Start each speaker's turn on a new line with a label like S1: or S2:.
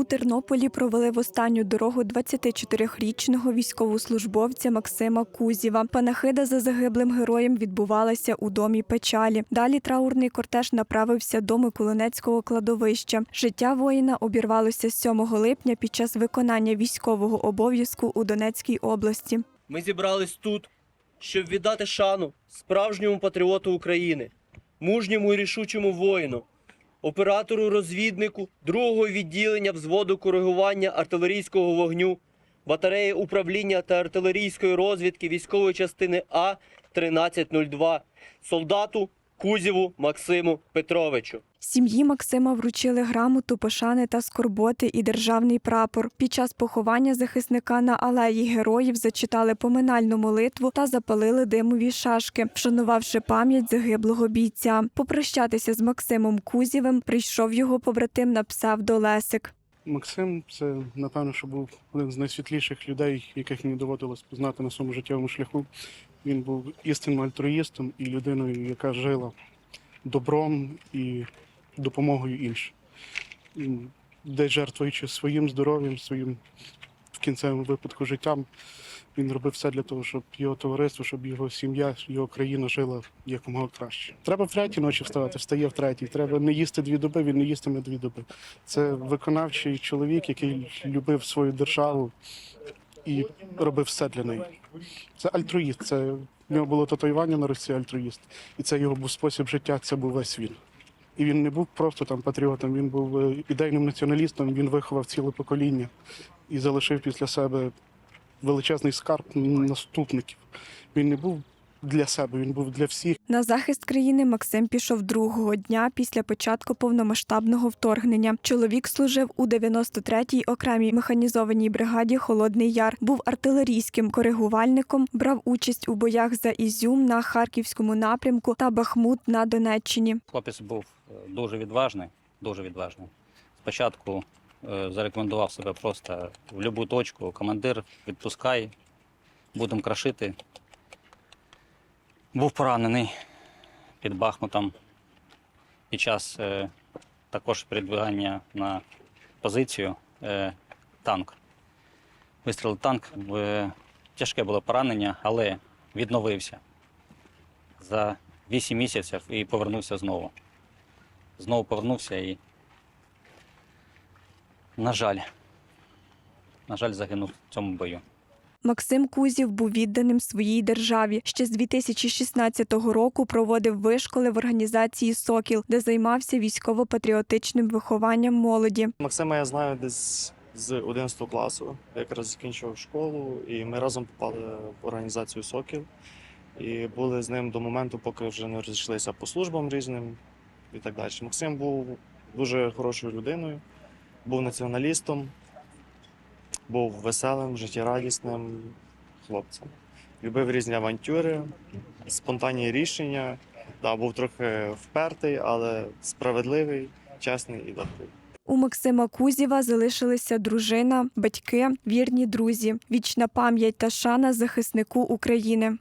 S1: У Тернополі провели в останню дорогу 24-річного військовослужбовця Максима Кузєва. Панахида за загиблим героєм відбувалася у домі печалі. Далі траурний кортеж направився до Миколинецького кладовища. Життя воїна обірвалося 7 липня під час виконання військового обов'язку у Донецькій області.
S2: Ми зібрались тут, щоб віддати шану справжньому патріоту України, мужньому і рішучому воїну, оператору розвіднику другого відділення взводу коригування артилерійського вогню, батареї управління та артилерійської розвідки військової частини А 1302, солдату Кузєву Максиму Петровичу.
S1: Сім'ї Максима вручили грамоту пошани та скорботи і державний прапор. Під час поховання захисника на алеї героїв зачитали поминальну молитву та запалили димові шашки, вшанувавши пам'ять загиблого бійця. Попрощатися з Максимом Кузєвим прийшов його побратим на псевдо Лесик.
S3: Максим це, напевно, що був один з найсвітліших людей, яких мені доводилось познати на своєму життєвому шляху. Він був істинним альтруїстом і людиною, яка жила добром і допомогою іншим. Десь жертвуючи своїм здоров'ям, своїм в кінцевому випадку життям, він робив все для того, щоб його товариство, щоб його сім'я, його країна жила якомога краще. Треба в третій ночі вставати, встає в третій. Треба не їсти дві доби, він не їстиме дві доби. Це виконавчий чоловік, який любив свою державу і робив все для неї. Це альтруїст. Це в нього було татуювання на Росії альтруїст. І це його був спосіб життя, це був весь він. І він не був просто там патріотом, він був е, ідейним націоналістом, він виховав ціле покоління і залишив після себе величезний скарб наступників. Він не був для себе, він був для всіх.
S1: На захист країни Максим пішов другого дня після початку повномасштабного вторгнення. Чоловік служив у 93-й окремій механізованій бригаді Холодний Яр. Був артилерійським коригувальником, брав участь у боях за Ізюм на харківському напрямку та Бахмут на Донеччині.
S4: Хлопець був е, дуже відважний, дуже відважний. Спочатку е, зарекомендував себе просто в будь-яку точку. Командир, відпускай, будемо крашити. Був поранений під Бахмутом під час е, також передвигання на позицію е, танк. Вистрілив танк, е, тяжке було поранення, але відновився за 8 місяців і повернувся знову. Знову повернувся і, на жаль, на жаль, загинув в цьому бою.
S1: Максим Кузів був відданим своїй державі. Ще з 2016 року проводив вишколи в організації Сокіл, де займався військово-патріотичним вихованням молоді.
S5: Максима я знаю десь з 11 класу. Якраз закінчував школу, і ми разом попали в організацію Сокіл. І були з ним до моменту, поки вже не розійшлися по службам різним і так далі. Максим був дуже хорошою людиною, був націоналістом, був веселим, життєрадісним хлопцем. Любив різні авантюри, спонтанні рішення. Да, був трохи впертий, але справедливий, чесний і добрий.
S1: У Максима Кузєва залишилися дружина, батьки, вірні друзі, вічна пам'ять та шана захиснику України.